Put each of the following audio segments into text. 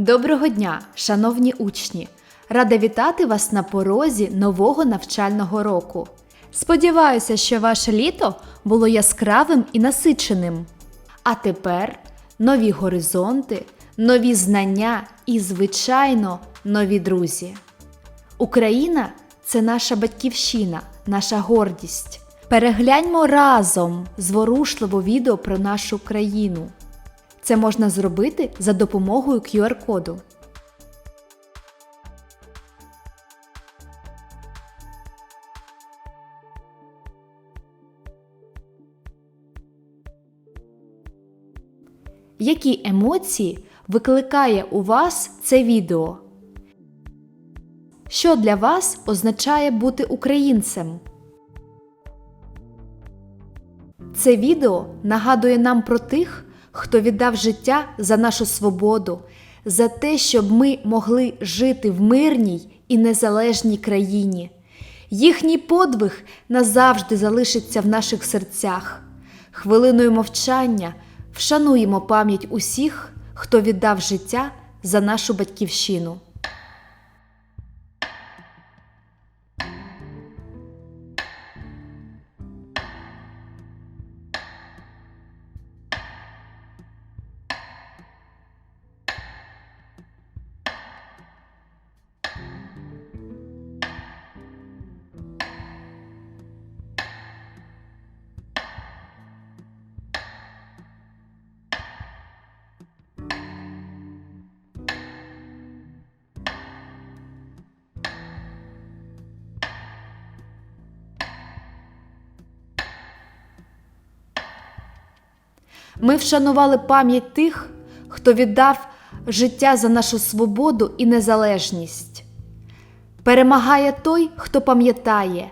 Доброго дня, шановні учні! Рада вітати вас на порозі нового навчального року. Сподіваюся, що ваше літо було яскравим і насиченим. А тепер нові горизонти, нові знання і, звичайно, нові друзі. Україна це наша батьківщина, наша гордість. Перегляньмо разом зворушливе відео про нашу країну. Це можна зробити за допомогою QR-коду. Які емоції викликає у вас це відео? Що для вас означає бути українцем? Це відео нагадує нам про тих, хто віддав життя за нашу свободу, за те, щоб ми могли жити в мирній і незалежній країні. Їхній подвиг назавжди залишиться в наших серцях. Хвилиною мовчання вшануємо пам'ять усіх, хто віддав життя за нашу батьківщину. Ми вшанували пам'ять тих, хто віддав життя за нашу свободу і незалежність. Перемагає той, хто пам'ятає.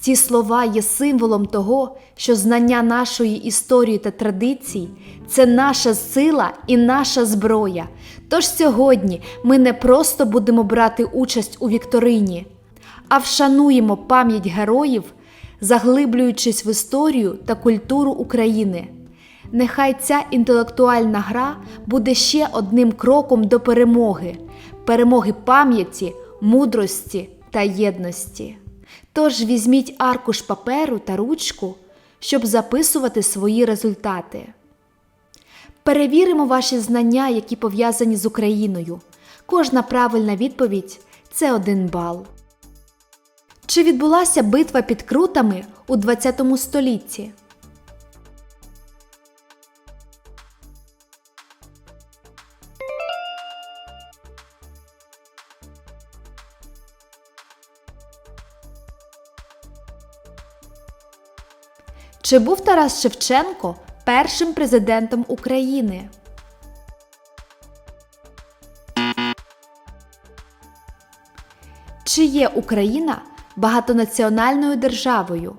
Ці слова є символом того, що знання нашої історії та традицій це наша сила і наша зброя. Тож сьогодні ми не просто будемо брати участь у вікторині, а вшануємо пам'ять героїв, заглиблюючись в історію та культуру України. Нехай ця інтелектуальна гра буде ще одним кроком до перемоги, перемоги пам'яті, мудрості та єдності. Тож візьміть аркуш паперу та ручку, щоб записувати свої результати. Перевіримо ваші знання, які пов'язані з Україною. Кожна правильна відповідь це один бал. Чи відбулася битва під крутами у ХХ столітті? Чи був Тарас Шевченко першим президентом України? Чи є Україна багатонаціональною державою?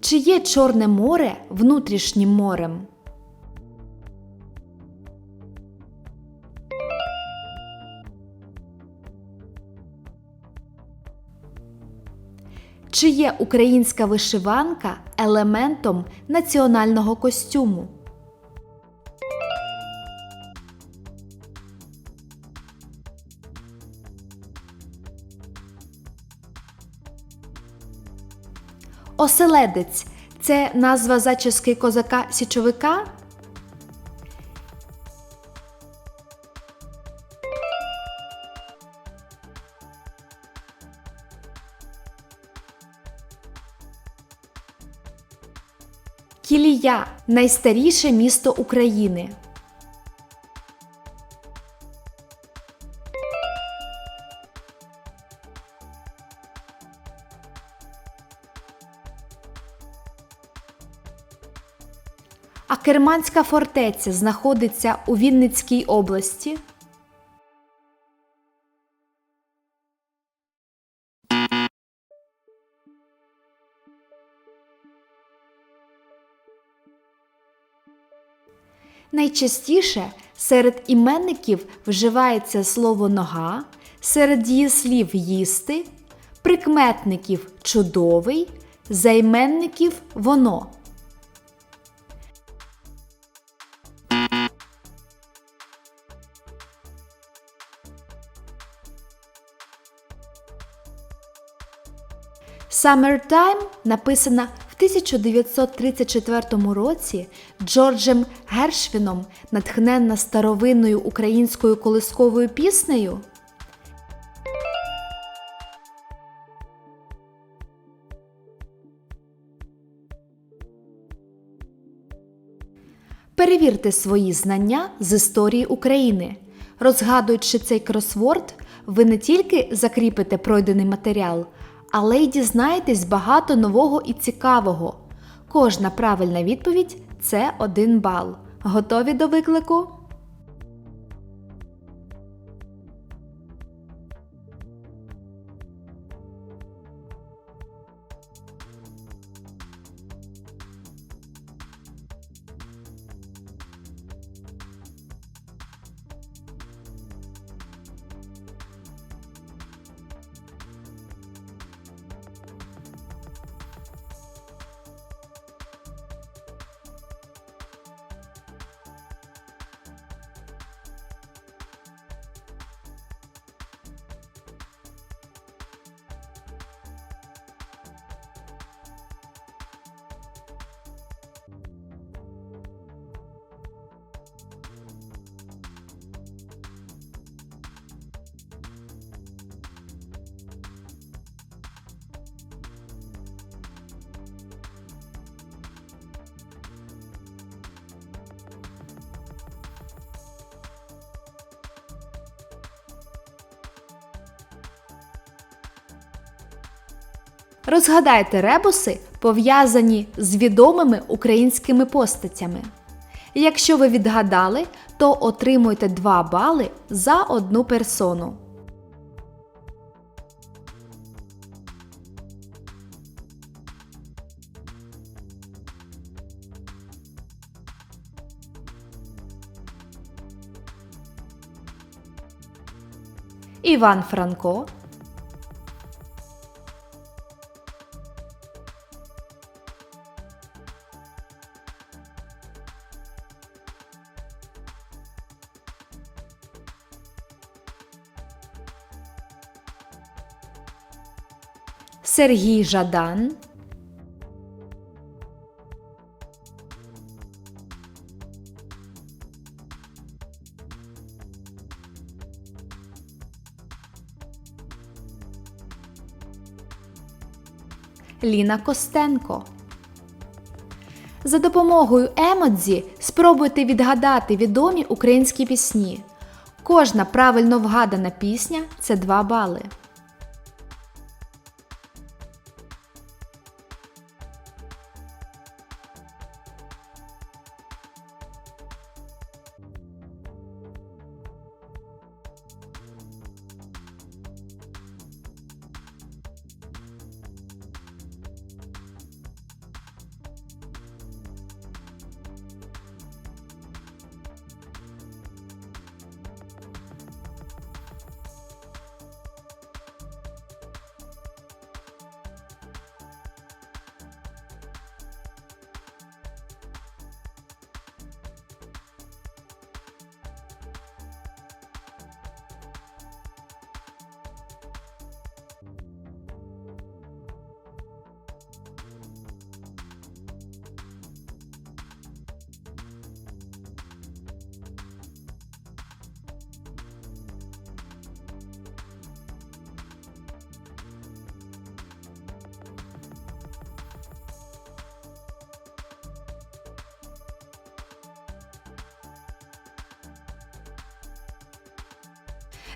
Чи є Чорне море внутрішнім морем? Чи є українська вишиванка елементом національного костюму? Оселедець це назва зачіски козака січовика? Кілія найстаріше місто України. А Керманська фортеця знаходиться у Вінницькій області. Найчастіше серед іменників вживається слово нога, серед дієслів їсти, прикметників чудовий, займенників воно. Summertime написана 1934 році Джорджем Гершвіном, натхненна старовинною українською колисковою піснею. Перевірте свої знання з історії України. Розгадуючи цей кросворд, ви не тільки закріпите пройдений матеріал, але й дізнаєтесь багато нового і цікавого. Кожна правильна відповідь це один бал. Готові до виклику? Розгадайте ребуси, пов'язані з відомими українськими постатями. Якщо ви відгадали, то отримуєте 2 бали за одну персону. Іван Франко, Сергій Жадан, Ліна Костенко. За допомогою емодзі спробуйте відгадати відомі українські пісні. Кожна правильно вгадана пісня це 2 бали.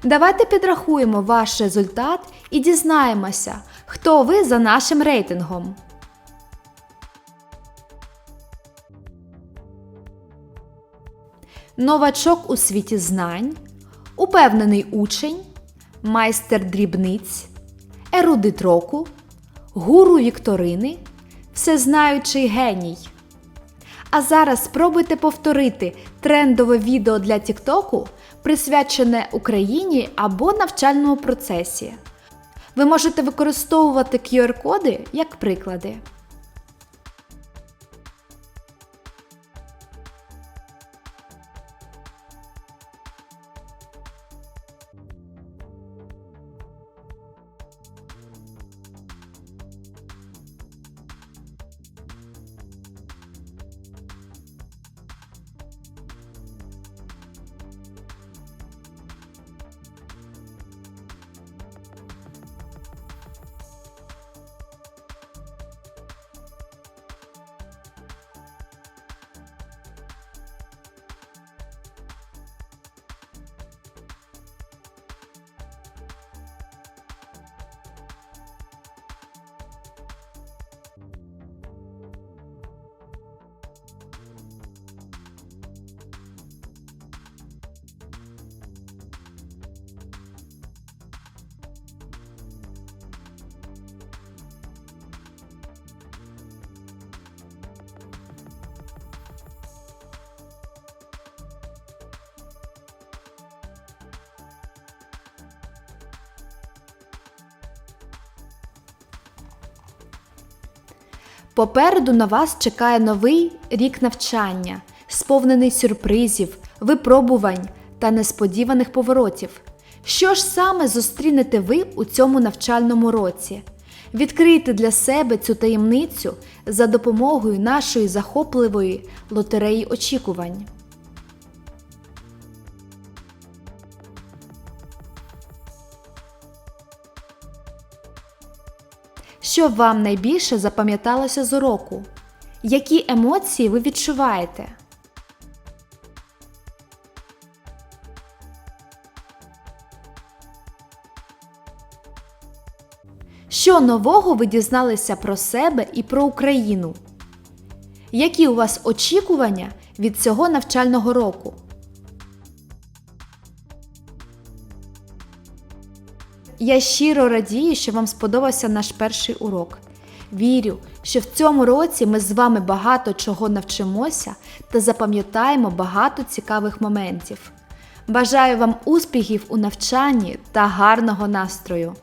Давайте підрахуємо ваш результат і дізнаємося, хто ви за нашим рейтингом. Новачок у світі знань, упевнений учень, майстер дрібниць, ерудит року, гуру вікторини, всезнаючий геній. А зараз спробуйте повторити трендове відео для Тіктоку, присвячене Україні або навчальному процесі. Ви можете використовувати QR-коди як приклади. Попереду на вас чекає новий рік навчання, сповнений сюрпризів, випробувань та несподіваних поворотів. Що ж саме зустрінете ви у цьому навчальному році? Відкрийте для себе цю таємницю за допомогою нашої захопливої лотереї очікувань. Що вам найбільше запам'яталося з уроку? Які емоції ви відчуваєте? Що нового ви дізналися про себе і про Україну? Які у вас очікування від цього навчального року? Я щиро радію, що вам сподобався наш перший урок. Вірю, що в цьому році ми з вами багато чого навчимося та запам'ятаємо багато цікавих моментів. Бажаю вам успіхів у навчанні та гарного настрою!